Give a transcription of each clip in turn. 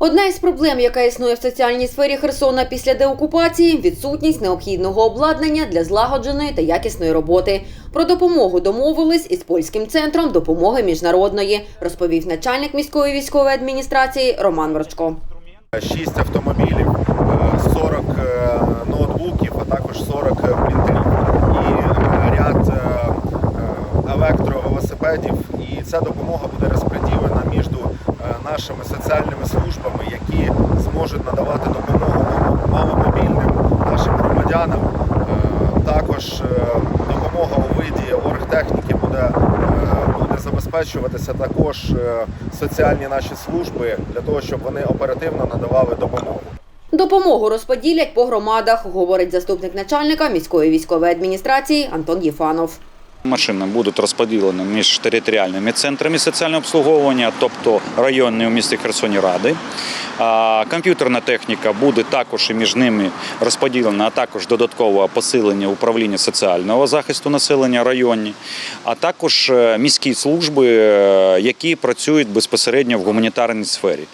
Одна із проблем, яка існує в соціальній сфері Херсона після деокупації відсутність необхідного обладнання для злагодженої та якісної роботи. Про допомогу домовились із польським центром допомоги міжнародної, розповів начальник міської військової адміністрації Роман Ворчко. 6 автомобілів, е, 40 е, ноутбуків, а також 40 принтерів і е, ряд е, е, електровелосипедів. І ця допомога буде е, нашими соціальними службами, які зможуть надавати допомогу маломобільним нашим громадянам. Е, Також е, допомога у виді оргтехніки буде, е, буде забезпечуватися також соціальні наші служби для того, щоб вони оперативно надавали допомогу. Допомогу розподілять по громадах, говорить заступник начальника міської військової адміністрації Антон Єфанов. Машини будуть розподілені між територіальними центрами соціального обслуговування, тобто районні у місті Херсоні Ради. Комп'ютерна техніка буде також і між ними розподілена, а також додаткове посилення управління соціального захисту населення районні, а також е, міські служби, е, які працюють безпосередньо в гуманітарній сфері.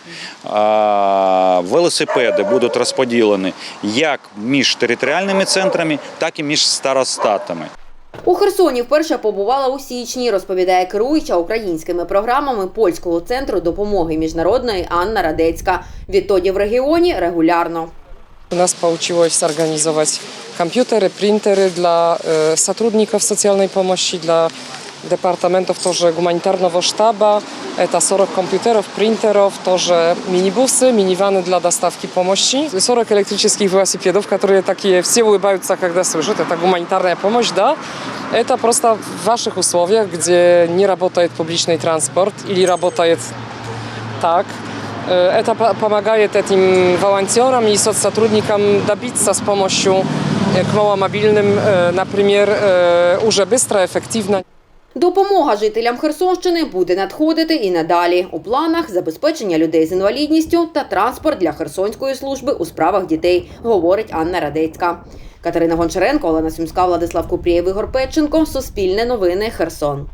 Велосипеди будуть розподілені як між територіальними центрами, так і між старостатами. У Херсоні вперше побувала у січні, розповідає керуюча українськими програмами польського центру допомоги міжнародної Анна Радецька. Відтоді в регіоні регулярно. У нас получилось организовать компьютеры, принтеры для э, сотрудников социальной помощи, для департаментов тоже гуманитарного штаба. Это 40 компьютеров, принтеров, тоже минибусы, миниваны для доставки помощи. 40 электрических велосипедов, которые такие, все улыбаются, когда слышат, это гуманитарная помощь, да. Это просто в ваших условиях, где не работает публичный транспорт или работает так. Э, Это по- помогает этим волонтерам и соцсотрудникам добиться с помощью э, к маломобильным, э, например, э, уже быстро, эффективно. Допомога жителям Херсонщини буде надходити і надалі. У планах забезпечення людей з інвалідністю та транспорт для Херсонської служби у справах дітей, говорить Анна Радецька. Катерина Гончаренко, Олена Сімська, Владислав Купрієв, Ігор Петченко. Суспільне новини. Херсон.